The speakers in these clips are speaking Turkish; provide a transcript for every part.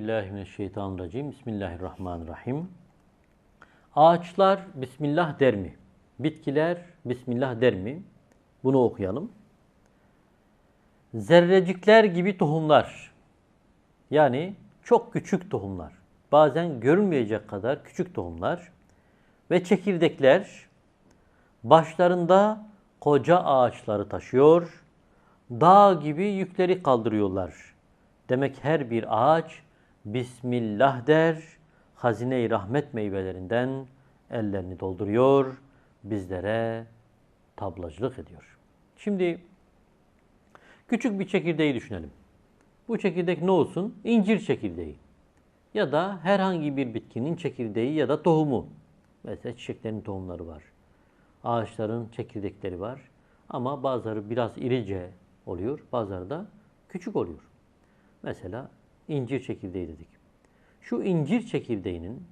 Euzubillahimineşşeytanirracim. Bismillahirrahmanirrahim. Ağaçlar Bismillah der mi? Bitkiler Bismillah der mi? Bunu okuyalım. Zerrecikler gibi tohumlar. Yani çok küçük tohumlar. Bazen görünmeyecek kadar küçük tohumlar ve çekirdekler başlarında koca ağaçları taşıyor. Dağ gibi yükleri kaldırıyorlar. Demek her bir ağaç Bismillah der, hazine-i rahmet meyvelerinden ellerini dolduruyor, bizlere tablacılık ediyor. Şimdi küçük bir çekirdeği düşünelim. Bu çekirdek ne olsun? İncir çekirdeği. Ya da herhangi bir bitkinin çekirdeği ya da tohumu. Mesela çiçeklerin tohumları var. Ağaçların çekirdekleri var. Ama bazıları biraz irice oluyor, bazıları da küçük oluyor. Mesela incir çekirdeği dedik. Şu incir çekirdeğinin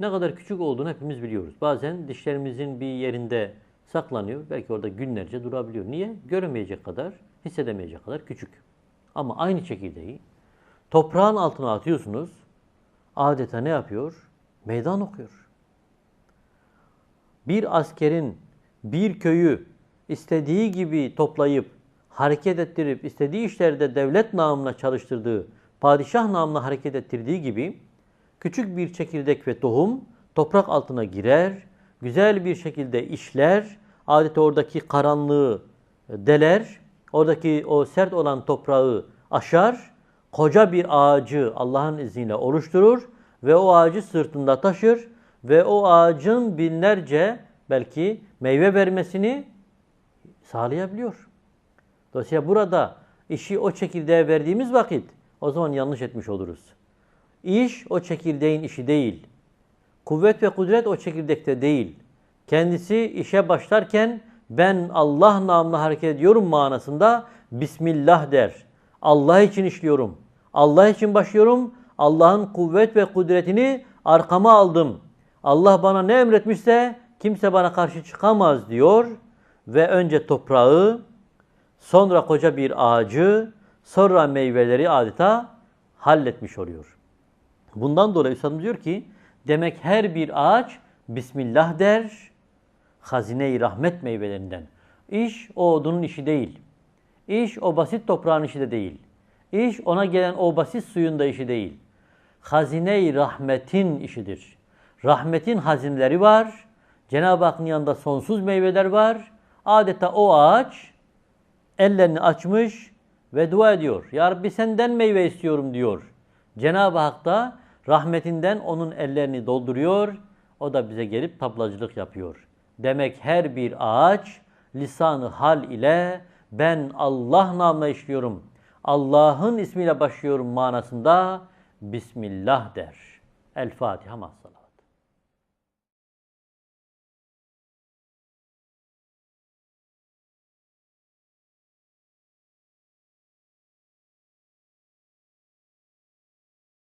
ne kadar küçük olduğunu hepimiz biliyoruz. Bazen dişlerimizin bir yerinde saklanıyor. Belki orada günlerce durabiliyor. Niye? Göremeyecek kadar, hissedemeyecek kadar küçük. Ama aynı çekirdeği toprağın altına atıyorsunuz. Adeta ne yapıyor? Meydan okuyor. Bir askerin bir köyü istediği gibi toplayıp hareket ettirip istediği işlerde devlet namına çalıştırdığı, padişah namına hareket ettirdiği gibi küçük bir çekirdek ve tohum toprak altına girer, güzel bir şekilde işler, adeta oradaki karanlığı deler, oradaki o sert olan toprağı aşar, koca bir ağacı Allah'ın izniyle oluşturur ve o ağacı sırtında taşır ve o ağacın binlerce belki meyve vermesini sağlayabiliyor. Dolayısıyla burada işi o çekirdeğe verdiğimiz vakit o zaman yanlış etmiş oluruz. İş o çekirdeğin işi değil. Kuvvet ve kudret o çekirdekte değil. Kendisi işe başlarken ben Allah namına hareket ediyorum manasında Bismillah der. Allah için işliyorum. Allah için başlıyorum. Allah'ın kuvvet ve kudretini arkama aldım. Allah bana ne emretmişse kimse bana karşı çıkamaz diyor ve önce toprağı, sonra koca bir ağacı, sonra meyveleri adeta halletmiş oluyor. Bundan dolayı Üstadımız diyor ki, demek her bir ağaç Bismillah der, hazine-i rahmet meyvelerinden. İş o odunun işi değil. İş o basit toprağın işi de değil. İş ona gelen o basit suyun da işi değil. Hazine-i rahmetin işidir. Rahmetin hazineleri var. Cenab-ı Hakk'ın yanında sonsuz meyveler var. Adeta o ağaç ellerini açmış ve dua ediyor. Ya Rabbi senden meyve istiyorum diyor. Cenab-ı Hak da rahmetinden onun ellerini dolduruyor. O da bize gelip tablacılık yapıyor. Demek her bir ağaç lisanı hal ile ben Allah namına işliyorum. Allah'ın ismiyle başlıyorum manasında Bismillah der. El Fatiha mahsal.